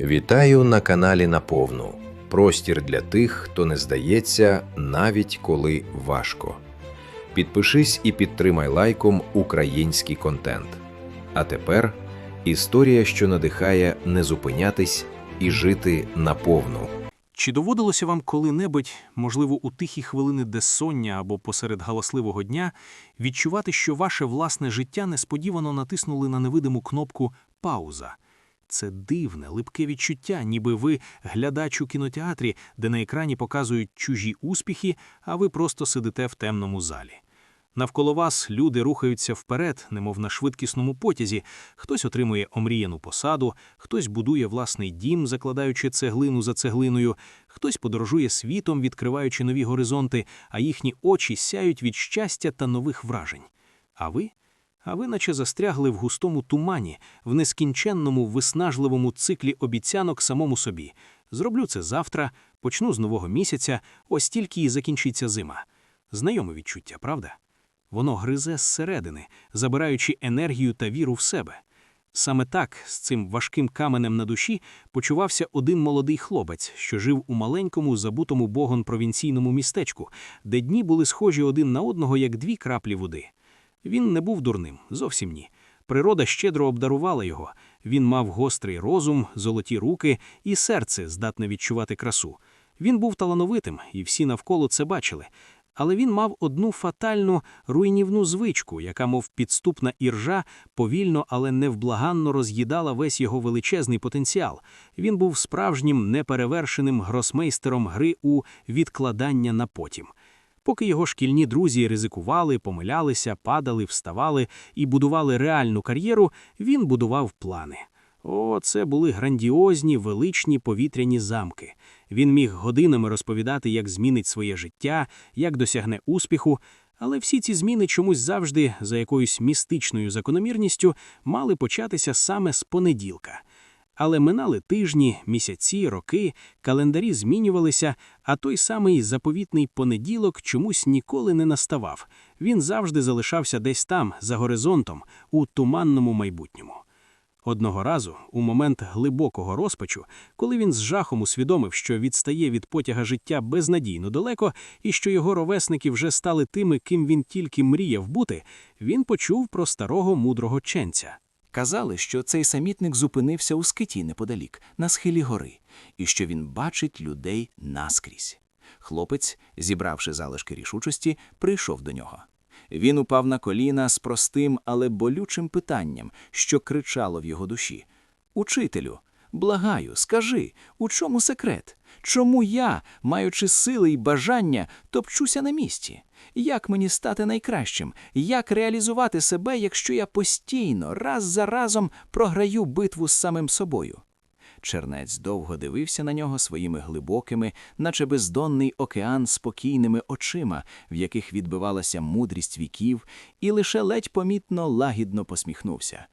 Вітаю на каналі Наповну. Простір для тих, хто не здається, навіть коли важко. Підпишись і підтримай лайком український контент. А тепер історія, що надихає не зупинятись і жити наповну. Чи доводилося вам коли-небудь, можливо, у тихі хвилини безсоння або посеред галасливого дня, відчувати, що ваше власне життя несподівано натиснули на невидиму кнопку Пауза? Це дивне, липке відчуття, ніби ви глядач у кінотеатрі, де на екрані показують чужі успіхи, а ви просто сидите в темному залі. Навколо вас люди рухаються вперед, немов на швидкісному потязі. Хтось отримує омріяну посаду, хтось будує власний дім, закладаючи цеглину за цеглиною, хтось подорожує світом, відкриваючи нові горизонти, а їхні очі сяють від щастя та нових вражень. А ви? А ви наче застрягли в густому тумані, в нескінченному виснажливому циклі обіцянок самому собі. Зроблю це завтра, почну з нового місяця, ось тільки і закінчиться зима. Знайоме відчуття, правда? Воно гризе зсередини, забираючи енергію та віру в себе. Саме так, з цим важким каменем на душі, почувався один молодий хлопець, що жив у маленькому, забутому богом провінційному містечку, де дні були схожі один на одного, як дві краплі води. Він не був дурним, зовсім ні. Природа щедро обдарувала його. Він мав гострий розум, золоті руки і серце, здатне відчувати красу. Він був талановитим, і всі навколо це бачили. Але він мав одну фатальну руйнівну звичку, яка, мов підступна іржа, повільно, але невблаганно роз'їдала весь його величезний потенціал. Він був справжнім неперевершеним гросмейстером гри у відкладання на потім. Поки його шкільні друзі ризикували, помилялися, падали, вставали і будували реальну кар'єру, він будував плани. О, це були грандіозні, величні повітряні замки. Він міг годинами розповідати, як змінить своє життя, як досягне успіху, але всі ці зміни чомусь завжди, за якоюсь містичною закономірністю, мали початися саме з понеділка. Але минали тижні, місяці, роки, календарі змінювалися, а той самий заповітний понеділок чомусь ніколи не наставав. Він завжди залишався десь там, за горизонтом, у туманному майбутньому. Одного разу, у момент глибокого розпачу, коли він з жахом усвідомив, що відстає від потяга життя безнадійно далеко, і що його ровесники вже стали тими, ким він тільки мріяв бути, він почув про старого мудрого ченця. Казали, що цей самітник зупинився у скиті неподалік, на схилі гори, і що він бачить людей наскрізь. Хлопець, зібравши залишки рішучості, прийшов до нього. Він упав на коліна з простим, але болючим питанням, що кричало в його душі: Учителю, благаю, скажи, у чому секрет? Чому я, маючи сили й бажання, топчуся на місці? Як мені стати найкращим? Як реалізувати себе, якщо я постійно, раз за разом програю битву з самим собою? Чернець довго дивився на нього своїми глибокими, наче бездонний океан спокійними очима, в яких відбивалася мудрість віків, і лише ледь помітно лагідно посміхнувся.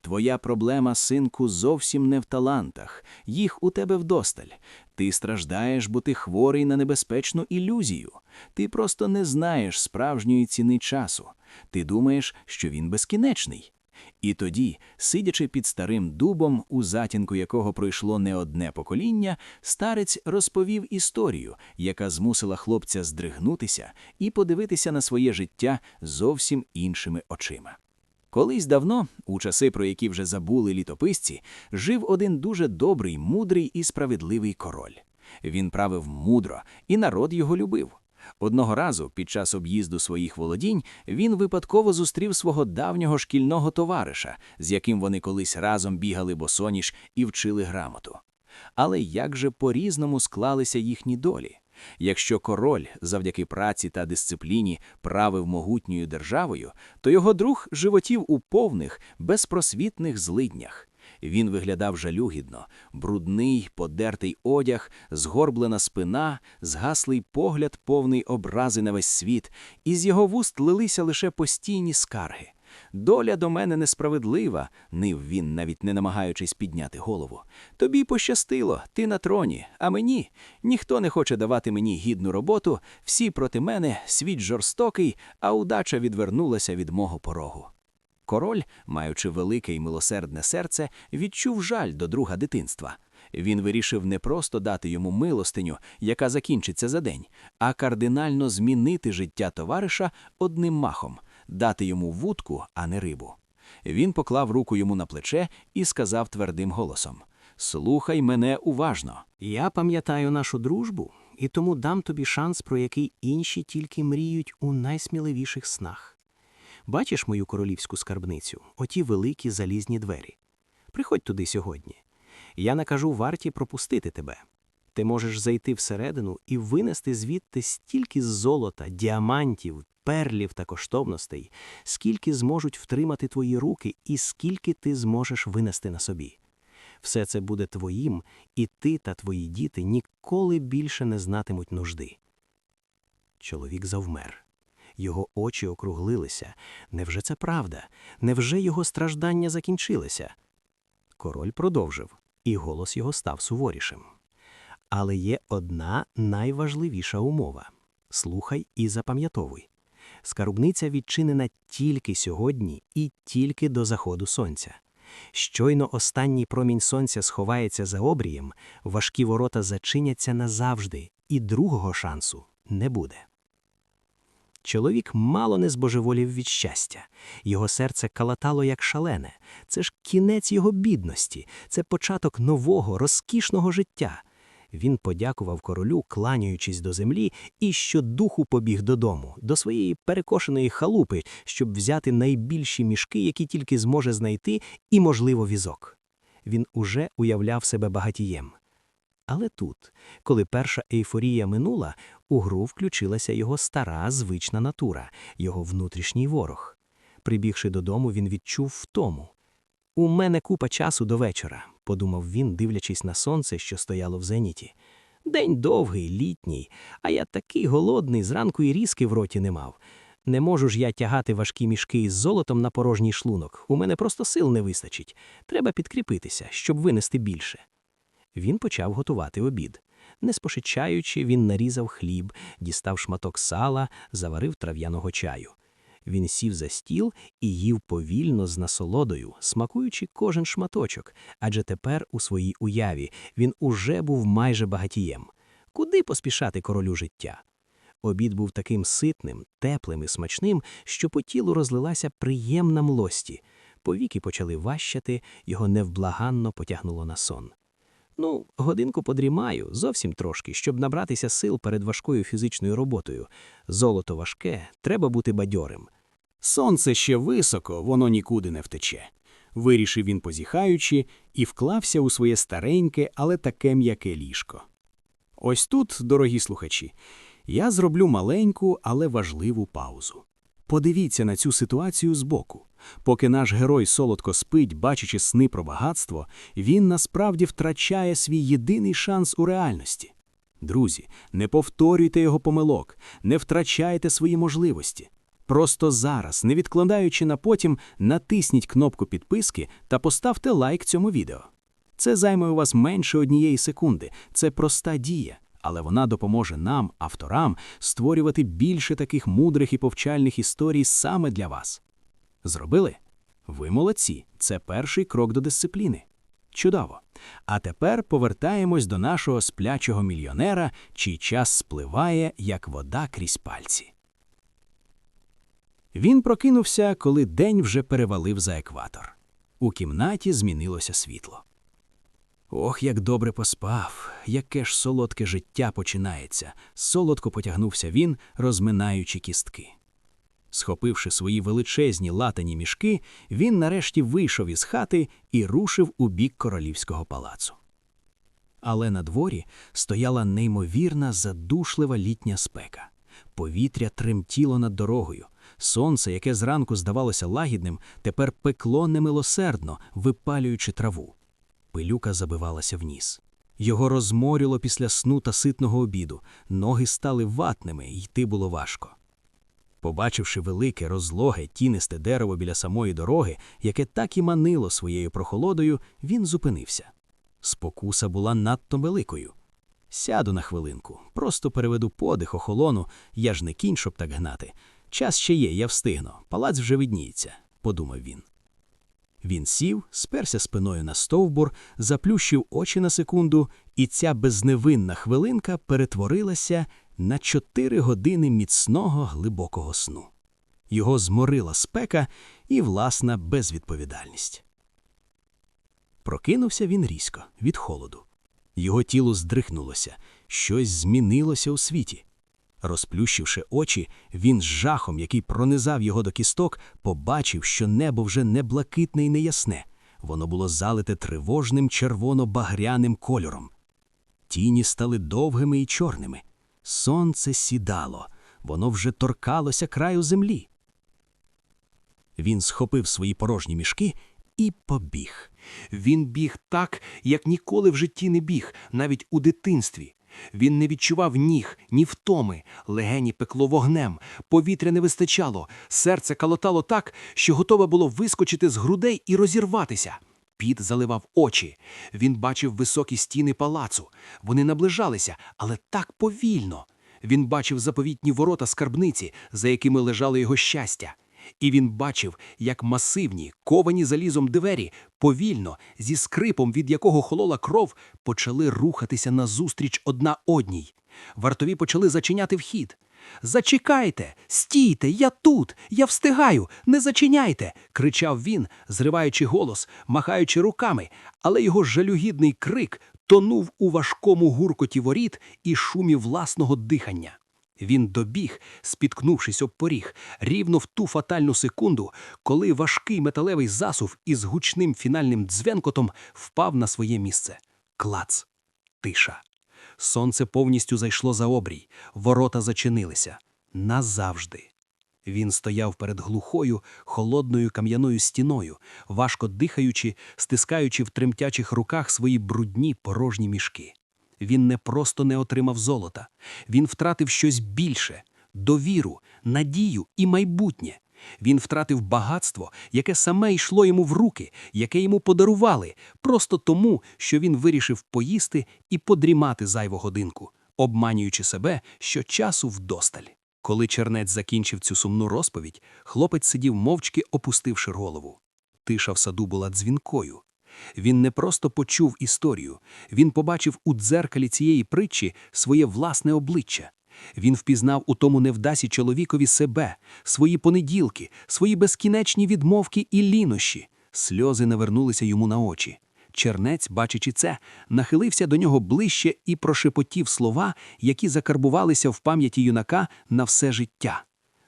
Твоя проблема, синку, зовсім не в талантах, їх у тебе вдосталь. Ти страждаєш, бо ти хворий на небезпечну ілюзію. Ти просто не знаєш справжньої ціни часу. Ти думаєш, що він безкінечний. І тоді, сидячи під старим дубом, у затінку якого пройшло не одне покоління, старець розповів історію, яка змусила хлопця здригнутися і подивитися на своє життя зовсім іншими очима. Колись давно, у часи, про які вже забули літописці, жив один дуже добрий, мудрий і справедливий король. Він правив мудро, і народ його любив. Одного разу, під час об'їзду своїх володінь, він випадково зустрів свого давнього шкільного товариша, з яким вони колись разом бігали босоніж і вчили грамоту. Але як же по-різному склалися їхні долі? Якщо король завдяки праці та дисципліні правив могутньою державою, то його друг животів у повних, безпросвітних злиднях. Він виглядав жалюгідно, брудний, подертий одяг, згорблена спина, згаслий погляд, повний образи на весь світ, і з його вуст лилися лише постійні скарги. Доля до мене несправедлива, нив він, навіть не намагаючись підняти голову. Тобі пощастило, ти на троні, а мені ніхто не хоче давати мені гідну роботу, всі проти мене, світ жорстокий, а удача відвернулася від мого порогу. Король, маючи велике й милосердне серце, відчув жаль до друга дитинства. Він вирішив не просто дати йому милостиню, яка закінчиться за день, а кардинально змінити життя товариша одним махом, дати йому вудку, а не рибу. Він поклав руку йому на плече і сказав твердим голосом: Слухай мене уважно. Я пам'ятаю нашу дружбу, і тому дам тобі шанс, про який інші тільки мріють у найсміливіших снах. Бачиш мою королівську скарбницю, оті великі залізні двері. Приходь туди сьогодні. Я накажу варті пропустити тебе. Ти можеш зайти всередину і винести звідти стільки золота, діамантів, перлів та коштовностей, скільки зможуть втримати твої руки і скільки ти зможеш винести на собі. Все це буде твоїм, і ти та твої діти ніколи більше не знатимуть нужди. Чоловік завмер. Його очі округлилися. Невже це правда? Невже його страждання закінчилися? Король продовжив, і голос його став суворішим. Але є одна найважливіша умова слухай і запам'ятовуй. Скарбниця відчинена тільки сьогодні і тільки до заходу сонця. Щойно останній промінь сонця сховається за обрієм, важкі ворота зачиняться назавжди, і другого шансу не буде. Чоловік мало не збожеволів від щастя. Його серце калатало як шалене. Це ж кінець його бідності, це початок нового, розкішного життя. Він подякував королю, кланяючись до землі, і щодуху побіг додому, до своєї перекошеної халупи, щоб взяти найбільші мішки, які тільки зможе знайти, і, можливо, візок. Він уже уявляв себе багатієм. Але тут, коли перша ейфорія минула, у гру включилася його стара звична натура, його внутрішній ворог. Прибігши додому, він відчув втому. У мене купа часу до вечора, подумав він, дивлячись на сонце, що стояло в зеніті. День довгий, літній, а я такий голодний, зранку і різки в роті не мав. Не можу ж я тягати важкі мішки із золотом на порожній шлунок. У мене просто сил не вистачить. Треба підкріпитися, щоб винести більше. Він почав готувати обід. Не спошичаючи, він нарізав хліб, дістав шматок сала, заварив трав'яного чаю. Він сів за стіл і їв повільно з насолодою, смакуючи кожен шматочок, адже тепер у своїй уяві він уже був майже багатієм. Куди поспішати королю життя? Обід був таким ситним, теплим і смачним, що по тілу розлилася приємна млості. Повіки почали ващати, його невблаганно потягнуло на сон. Ну, годинку подрімаю, зовсім трошки, щоб набратися сил перед важкою фізичною роботою. Золото важке, треба бути бадьорим. Сонце ще високо, воно нікуди не втече. Вирішив він, позіхаючи, і вклався у своє стареньке, але таке м'яке ліжко. Ось тут, дорогі слухачі, я зроблю маленьку, але важливу паузу. Подивіться на цю ситуацію збоку. Поки наш герой солодко спить, бачачи сни про багатство, він насправді втрачає свій єдиний шанс у реальності. Друзі, не повторюйте його помилок, не втрачайте свої можливості. Просто зараз, не відкладаючи на потім, натисніть кнопку підписки та поставте лайк цьому відео. Це займе у вас менше однієї секунди, це проста дія, але вона допоможе нам, авторам, створювати більше таких мудрих і повчальних історій саме для вас. Зробили? Ви молодці, це перший крок до дисципліни. Чудово. А тепер повертаємось до нашого сплячого мільйонера, чий час спливає, як вода крізь пальці. Він прокинувся, коли день вже перевалив за екватор. У кімнаті змінилося світло. Ох, як добре поспав, яке ж солодке життя починається, солодко потягнувся він, розминаючи кістки. Схопивши свої величезні латані мішки, він нарешті вийшов із хати і рушив у бік королівського палацу. Але на дворі стояла неймовірна задушлива літня спека. Повітря тремтіло над дорогою. Сонце, яке зранку здавалося лагідним, тепер пекло немилосердно, випалюючи траву. Пилюка забивалася в ніс. Його розморіло після сну та ситного обіду, ноги стали ватними, йти було важко. Побачивши велике, розлоге, тінисте дерево біля самої дороги, яке так і манило своєю прохолодою, він зупинився. Спокуса була надто великою. Сяду на хвилинку, просто переведу подих охолону, я ж не кінь, щоб так гнати. Час ще є, я встигну, палац вже видніється, подумав він. Він сів, сперся спиною на стовбур, заплющив очі на секунду, і ця безневинна хвилинка перетворилася на чотири години міцного глибокого сну. Його зморила спека і власна безвідповідальність. Прокинувся він різко, від холоду. Його тіло здрихнулося, щось змінилося у світі. Розплющивши очі, він з жахом, який пронизав його до кісток, побачив, що небо вже не блакитне і не ясне. Воно було залите тривожним червоно-багряним кольором. Тіні стали довгими і чорними. Сонце сідало, воно вже торкалося краю землі. Він схопив свої порожні мішки і побіг. Він біг так, як ніколи в житті не біг, навіть у дитинстві. Він не відчував ніг, ні втоми, легені пекло вогнем, повітря не вистачало, серце калотало так, що готове було вискочити з грудей і розірватися. Піт заливав очі. Він бачив високі стіни палацу. Вони наближалися, але так повільно. Він бачив заповітні ворота скарбниці, за якими лежало його щастя. І він бачив, як масивні, ковані залізом двері, повільно, зі скрипом, від якого холола кров, почали рухатися назустріч одна одній. Вартові почали зачиняти вхід. Зачекайте, стійте, я тут, я встигаю, не зачиняйте. кричав він, зриваючи голос, махаючи руками, але його жалюгідний крик тонув у важкому гуркоті воріт і шумі власного дихання. Він добіг, спіткнувшись об поріг, рівно в ту фатальну секунду, коли важкий металевий засув із гучним фінальним дзвенкотом впав на своє місце. Клац. Тиша. Сонце повністю зайшло за обрій, ворота зачинилися. Назавжди. Він стояв перед глухою, холодною кам'яною стіною, важко дихаючи, стискаючи в тремтячих руках свої брудні порожні мішки. Він не просто не отримав золота, він втратив щось більше довіру, надію і майбутнє. Він втратив багатство, яке саме йшло йому в руки, яке йому подарували, просто тому, що він вирішив поїсти і подрімати зайву годинку, обманюючи себе, що часу вдосталь. Коли чернець закінчив цю сумну розповідь, хлопець сидів мовчки, опустивши голову. Тиша в саду була дзвінкою. Він не просто почув історію, він побачив у дзеркалі цієї притчі своє власне обличчя. Він впізнав у тому невдасі чоловікові себе, свої понеділки, свої безкінечні відмовки і лінощі. Сльози навернулися йому на очі. Чернець, бачачи це, нахилився до нього ближче і прошепотів слова, які закарбувалися в пам'яті юнака на все життя.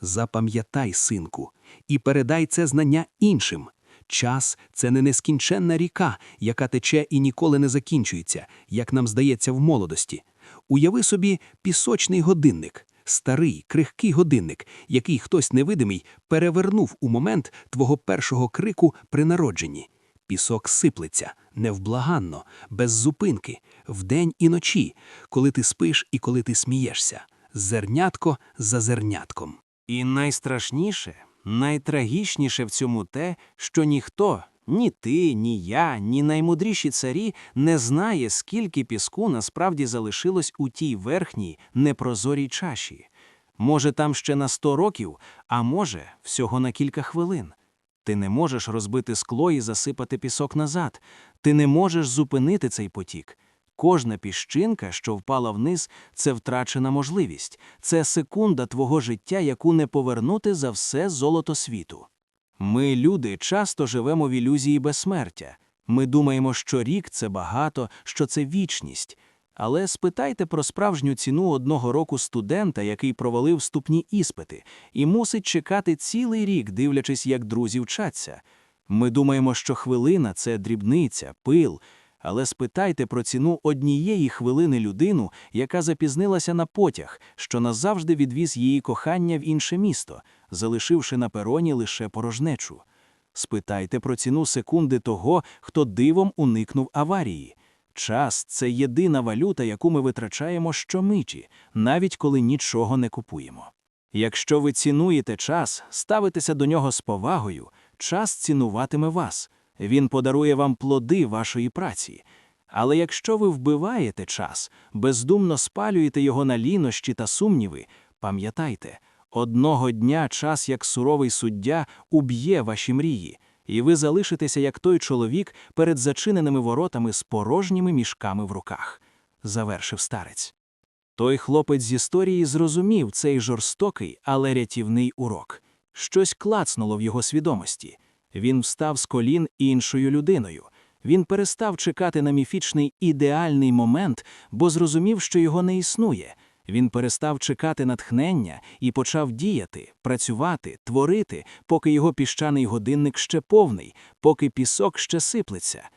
Запам'ятай, синку, і передай це знання іншим. Час це не нескінченна ріка, яка тече і ніколи не закінчується, як нам здається в молодості. Уяви собі пісочний годинник, старий, крихкий годинник, який хтось невидимий перевернув у момент твого першого крику при народженні. Пісок сиплеться невблаганно, без зупинки, вдень і ночі, коли ти спиш і коли ти смієшся, зернятко за зернятком. І найстрашніше, найтрагічніше в цьому те, що ніхто, ні ти, ні я, ні наймудріші царі не знає, скільки піску насправді залишилось у тій верхній непрозорій чаші. Може, там ще на сто років, а може, всього на кілька хвилин. Ти не можеш розбити скло і засипати пісок назад. Ти не можеш зупинити цей потік. Кожна піщинка, що впала вниз, це втрачена можливість, це секунда твого життя, яку не повернути за все золото світу. Ми, люди, часто живемо в ілюзії безсмертя. Ми думаємо, що рік це багато, що це вічність. Але спитайте про справжню ціну одного року студента, який провалив вступні іспити, і мусить чекати цілий рік, дивлячись, як друзі вчаться. Ми думаємо, що хвилина це дрібниця, пил. Але спитайте про ціну однієї хвилини людину, яка запізнилася на потяг, що назавжди відвіз її кохання в інше місто, залишивши на пероні лише порожнечу. Спитайте про ціну секунди того, хто дивом уникнув аварії. Час це єдина валюта, яку ми витрачаємо щомиті, навіть коли нічого не купуємо. Якщо ви цінуєте час, ставитеся до нього з повагою, час цінуватиме вас. Він подарує вам плоди вашої праці. Але якщо ви вбиваєте час, бездумно спалюєте його на лінощі та сумніви, пам'ятайте, одного дня час, як суровий суддя, уб'є ваші мрії. і ви залишитеся як той чоловік перед зачиненими воротами з порожніми мішками в руках, завершив старець. Той хлопець з історії зрозумів цей жорстокий, але рятівний урок. Щось клацнуло в його свідомості. Він встав з колін іншою людиною. Він перестав чекати на міфічний ідеальний момент, бо зрозумів, що його не існує. Він перестав чекати натхнення і почав діяти, працювати, творити, поки його піщаний годинник ще повний, поки пісок ще сиплеться.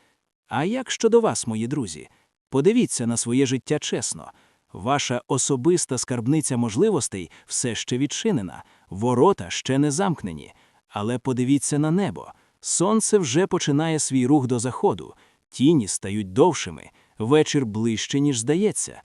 А як щодо вас, мої друзі? Подивіться на своє життя чесно. Ваша особиста скарбниця можливостей все ще відчинена, ворота ще не замкнені. Але подивіться на небо. Сонце вже починає свій рух до заходу, тіні стають довшими, вечір ближче, ніж здається.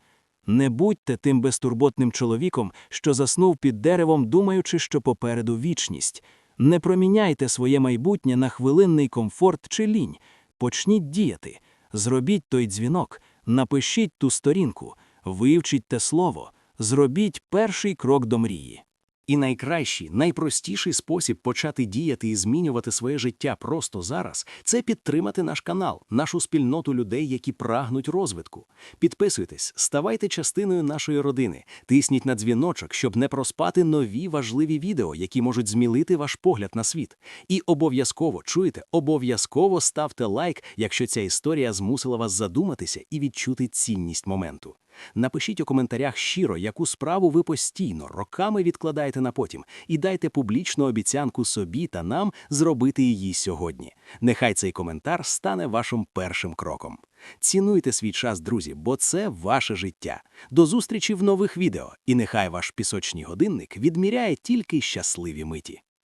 Не будьте тим безтурботним чоловіком, що заснув під деревом, думаючи, що попереду вічність. Не проміняйте своє майбутнє на хвилинний комфорт чи лінь. Почніть діяти. Зробіть той дзвінок, напишіть ту сторінку, вивчіть те слово, зробіть перший крок до мрії. І найкращий, найпростіший спосіб почати діяти і змінювати своє життя просто зараз це підтримати наш канал, нашу спільноту людей, які прагнуть розвитку. Підписуйтесь, ставайте частиною нашої родини, тисніть на дзвіночок, щоб не проспати нові важливі відео, які можуть змілити ваш погляд на світ. І обов'язково чуєте, обов'язково ставте лайк, якщо ця історія змусила вас задуматися і відчути цінність моменту. Напишіть у коментарях щиро, яку справу ви постійно, роками відкладаєте на потім, і дайте публічну обіцянку собі та нам зробити її сьогодні. Нехай цей коментар стане вашим першим кроком. Цінуйте свій час, друзі, бо це ваше життя. До зустрічі в нових відео, і нехай ваш пісочний годинник відміряє тільки щасливі миті.